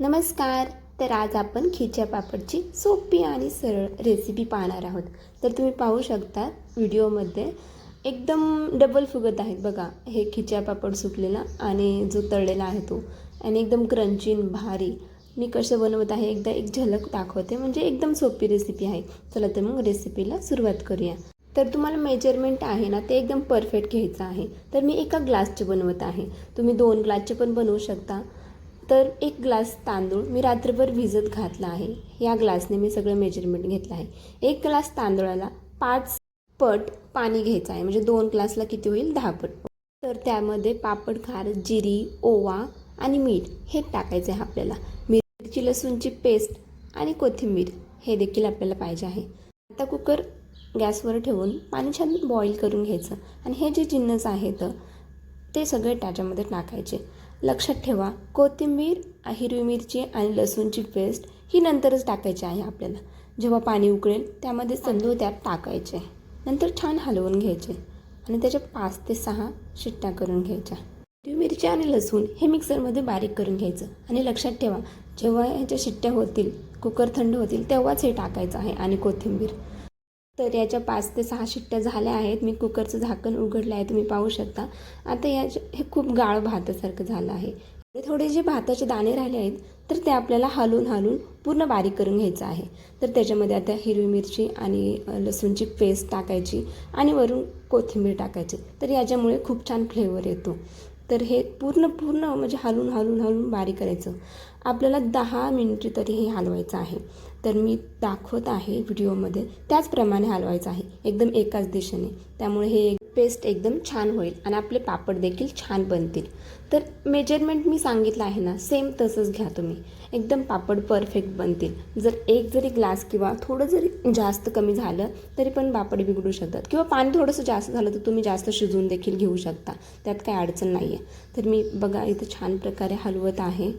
नमस्कार. तर आज आपण खिच्या पापडची सोपी आणि सरळ रेसिपी पाहणार आहोत. तर तुम्ही पाहू शकता व्हिडिओमध्ये एकदम डबल फुगत आहेत बघा. हे खिच्या पापड सुकलेला आणि जो तळलेला आहे तो. आणि एकदम क्रंची भारी. मी कसं बनवत आहे एकदा एक झलक दाखवते. म्हणजे एकदम सोपी रेसिपी आहे. चला तर मग रेसिपीला सुरुवात करूया. तर तुम्हाला मेजरमेंट आहे ना ते एकदम परफेक्ट घ्यायचं आहे. तर मी एका ग्लासचे बनवत आहे. तुम्ही दोन ग्लासचे पण बनवू शकता. तर एक ग्लास तांदूळ मी रात्रभर भिजत घातला आहे. या ग्लासने मी सगळं मेजरमेंट घेतलं आहे. एक ग्लास तांदळाला पाच पट पाणी घ्यायचं आहे. म्हणजे दोन ग्लासला किती होईल? दहा पट. तर त्यामध्ये पापड खार जिरी ओवा आणि मीठ हे टाकायचं आहे आपल्याला. मिरची लसूणची पेस्ट आणि कोथिंबीर हे देखील आपल्याला पाहिजे आहे. आता कुकर गॅसवर ठेवून पाणी छान बॉईल करून घ्यायचं. आणि हे जे जिन्नस आहेत ते सगळे त्याच्यामध्ये टाकायचे. लक्षात ठेवा कोथिंबीर हिरवी मिरची आणि लसूणची पेस्ट ही नंतरच टाकायची आहे आपल्याला. जेव्हा पाणी उकळेल त्यामध्ये तांदूळ त्यात टाकायचे. नंतर छान हलवून घ्यायचे आणि त्याच्या पाच ते सहा शिट्ट्या करून घ्यायच्या. हिरवी मिरची आणि लसूण हे मिक्सरमध्ये बारीक करून घ्यायचं आणि लक्षात ठेवा जेव्हा ह्याच्या शिट्ट्या होतील कुकर थंड होतील तेव्हाच हे टाकायचं आहे आणि कोथिंबीर. तर याच्या पाच ते सहा शिट्ट्या झाल्या आहेत. मी कुकरचं झाकण उघडलं आहे. तुम्ही पाहू शकता. आता याचे हे खूप गाळ भातासारखं झालं आहे. थोडे जे भाताचे दाणे राहिले आहेत तर ते आपल्याला हलवून हलून पूर्ण बारीक करून घ्यायचं आहे. तर त्याच्यामध्ये आता हिरवी मिरची आणि लसूणची पेस्ट टाकायची आणि वरून कोथिंबीर टाकायची. तर याच्यामुळे खूप छान फ्लेवर येतो. तर हे पूर्ण पूर्ण म्हणजे हलून हलून हलून बारीक करायचं. आपल्याला दहा मिनिटे तरी हे हलवायचं आहे. तर मी दाखवत आहे व्हिडिओमध्ये त्याचप्रमाणे हलवायचं आहे. एकदम एकाच दिशेने. त्यामुळे हे पेस्ट एकदम छान होईल आणि आपले पापड देखील छान बनतील. तर मेजरमेंट मी सांगितलं आहे ना सेम तसंच घ्या तुम्ही. एकदम पापड परफेक्ट बनतील. जर एक जरी ग्लास किंवा थोडं जरी जास्त कमी झालं तरी पण पापड बिघडू शकतात. किंवा पाणी थोडंसं जास्त झालं तर तुम्ही जास्त शिजवून देखील घेऊ शकता. त्यात काही अडचण नाही आहे तर मी बघा इथं छान प्रकारे हलवत आहे.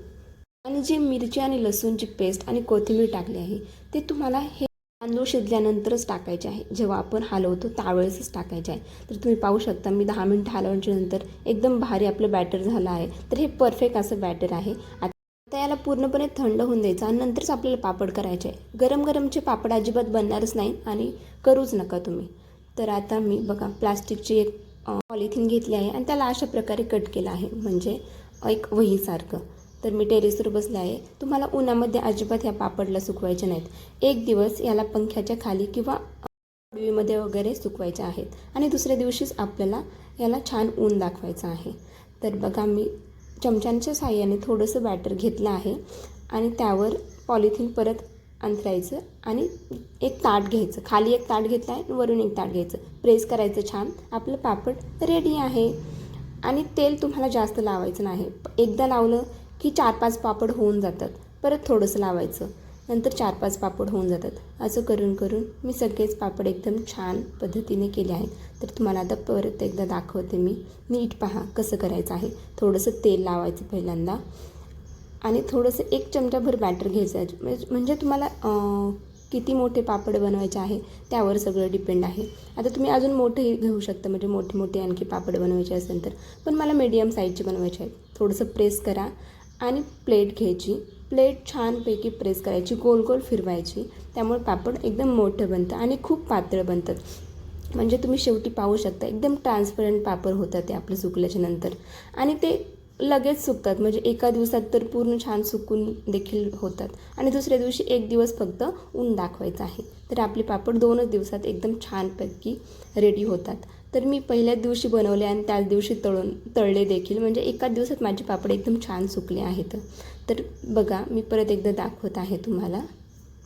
आणि जी मिरची आणि लसूणची पेस्ट आणि कोथिंबीर टाकली आहे ते तुम्हाला हे तांदूळ शिजल्यानंतरच टाकायचे आहे. जेव्हा आपण हलवतो त्यावेळेसच टाकायचे आहे. तर तुम्ही पाहू शकता मी दहा मिनटं हलवल्याच्या नंतर एकदम भारी आपलं बॅटर झालं आहे. तर हे परफेक्ट असं बॅटर आहे. आता याला पूर्णपणे थंड होऊन द्यायचं आणि नंतरच आपल्याला पापड करायचे आहे. गरम गरमचे पापड अजिबात बनणारच नाही आणि करूच नका तुम्ही. तर आता मी बघा प्लास्टिकची एक पॉलिथिन घेतली आहे आणि त्याला अशा प्रकारे कट केलं आहे. म्हणजे एक वहीसारखं. तर मी टेरेसवर बसला आहे. तुम्हाला उन्हामध्ये अजिबात ह्या पापडला सुकवायचे नाहीत. एक दिवस याला पंख्याच्या खाली किंवा पडवीमध्ये वगैरे सुकवायचे आहेत. आणि दुसऱ्या दिवशीच आपल्याला याला छान ऊन दाखवायचं आहे. तर बघा मी चमच्यांच्या साह्याने थोडंसं बॅटर घेतलं आहे आणि त्यावर पॉलिथिन परत अंतरायचं आणि एक ताट घ्यायचं. खाली एक ताट घेतलं आहे वरून एक ताट घ्यायचं. प्रेस करायचं छान. आपलं पापड रेडी आहे. आणि तेल तुम्हाला जास्त लावायचं नाही. एकदा लावलं की चार पाच पापड होऊन जातात. परत थोडंसं लावायचं. नंतर चार पाच पापड होऊन जातात. असं करून करून मी सगळेच पापड एकदम छान पद्धतीने केले आहेत. तर तुम्हाला आता परत एकदा दाखवते मी. नीट पहा कसं करायचं आहे. थोडंसं तेल लावायचं पहिल्यांदा. आणि थोडंसं एक चमचाभर बॅटर घ्यायचं म्हणजे, म्हणजे तुम्हाला किती मोठे पापड बनवायचे आहे त्यावर सगळं डिपेंड आहे. आता तुम्ही अजून मोठे घेऊ शकता. म्हणजे मोठे मोठे आणखी पापड बनवायचे असेल तर. पण मला मीडियम साईजचे बनवायचे आहेत. थोडंसं प्रेस करा. आणि प्लेट घ्यायची. प्लेट छानपैकी प्रेस करायची गोल गोल फिरवायची. त्यामुळे पापड एकदम मोठं बनतं आणि खूप पातळ बनतात. म्हणजे तुम्ही शेवटी पाहू शकता एकदम ट्रान्सपरंट पापड होतात ते आपलं सुकल्याच्या नंतर. आणि ते लगेच सुकतात. म्हणजे एका दिवसात तर पूर्ण छान सुकून देखील होतात. आणि दुसऱ्या दिवशी एक दिवस फक्त ऊन दाखवायचं आहे. तर आपले पापड दोनच दिवसात एकदम छानपैकी रेडी होतात. तर मी पहिल्याच दिवशी बनवले आणि त्याच दिवशी तळून तळले देखील. म्हणजे एका दिवसात माझे पापड एकदम छान सुकले आहेत. तर बघा मी परत एकदा दाखवत आहे तुम्हाला.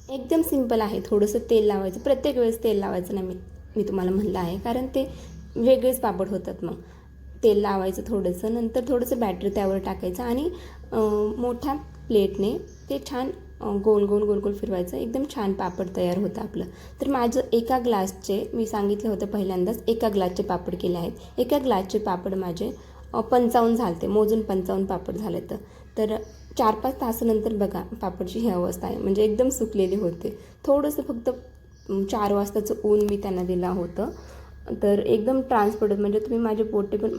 एकदम सिंपल आहे. थोडंसं तेल लावायचं. प्रत्येक वेळेस तेल लावायचं नाही मी मी तुम्हाला म्हणलं आहे. कारण ते वेगळेच पापड होतात मग. तेल लावायचं थोडंसं. नंतर थोडंसं बॅटर त्यावर टाकायचं आणि मोठ्या प्लेटने ते छान गोल गोल गोल गोल फिरवायचं. एकदम छान पापड तयार होतं आपलं. तर माझं एका ग्लासचे मी सांगितलं होतं पहिल्यांदाच एका ग्लासचे पापड केले आहेत. एका ग्लासचे पापड माझे पंचावन्न झालते. मोजून पंचावन्न पापड झाले तर. तर चार पाच तासानंतर बघा पापडची ही अवस्था आहे. म्हणजे एकदम सुकलेली होते. थोडंसं फक्त चार वाजताचं ऊन मी त्यांना दिलं होतं. तर एकदम ट्रान्सपरंट म्हणजे तुम्ही माझे पोटे पण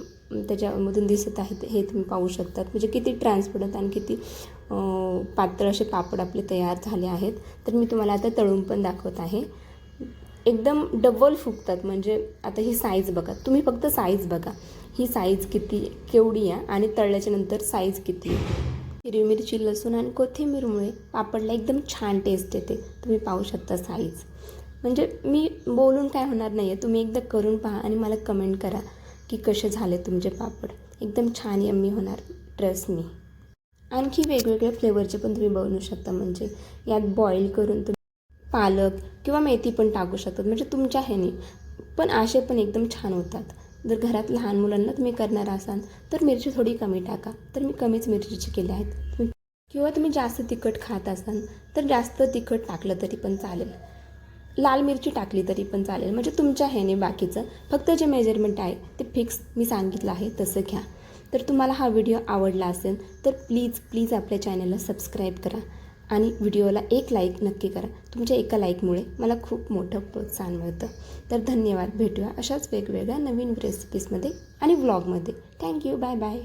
त्याच्यामधून दिसत आहेत हे तुम्ही पाहू शकतात. म्हणजे किती ट्रान्सपरंट आणि किती पात्र पातळ असे पापड आपले तयार झाले आहेत. तर मी तुम्हाला आता तळून पण दाखवत आहे. एकदम डबल फुगतात म्हणजे आता ही साईज बघा. तुम्ही फक्त साईज बघा. ही साईज किती केवढी आहे आणि तळल्याच्या नंतर साईज किती आहे. हिरवी मिरची लसूण आणि कोथिंबीरमुळे पापडला एकदम छान टेस्ट येते. तुम्ही पाहू शकता साईज म्हणजे मी बोलून काय होणार नाही आहे तुम्ही एकदा करून पहा आणि मला कमेंट करा की कसे झाले तुमचे पापड. एकदम छान यम्मी होणार. ट्रस्ट मी आणखी वेगवेगळ्या फ्लेवरचे पण तुम्ही बनवू शकता. म्हणजे यात बॉईल करून तुम्ही पालक किंवा मेथी पण टाकू शकतात. म्हणजे तुमच्या ह्याने. पण असे पण एकदम छान होतात. जर घरात लहान मुलांना तुम्ही करणार असाल तर मिरची थोडी कमी टाका. तर मी कमीच मिरचीची केले आहेत. तुम्ही किंवा तुम्ही जास्त तिखट खात असाल तर जास्त तिखट टाकलं तरी पण चालेल. लाल मिरची टाकली तरी पण चालेल. म्हणजे तुमच्या ह्याने बाकीचं. फक्त जे मेजरमेंट आहे ते फिक्स मी सांगितलं आहे तसं घ्या. तर तुम्हाला हा व्हिडिओ आवडला असेल तर प्लीज प्लीज आपल्या चॅनलला सबस्क्राईब करा. आणि व्हिडिओला एक लाईक नक्की करा. तुमच्या एका लाईकमुळे मला खूप मोठं प्रोत्साहन मिळतं. तर धन्यवाद. भेटूया अशाच वेगवेगळ्या नवीन रेसिपीजमध्ये आणि व्लॉगमध्ये थँक्यू बाय बाय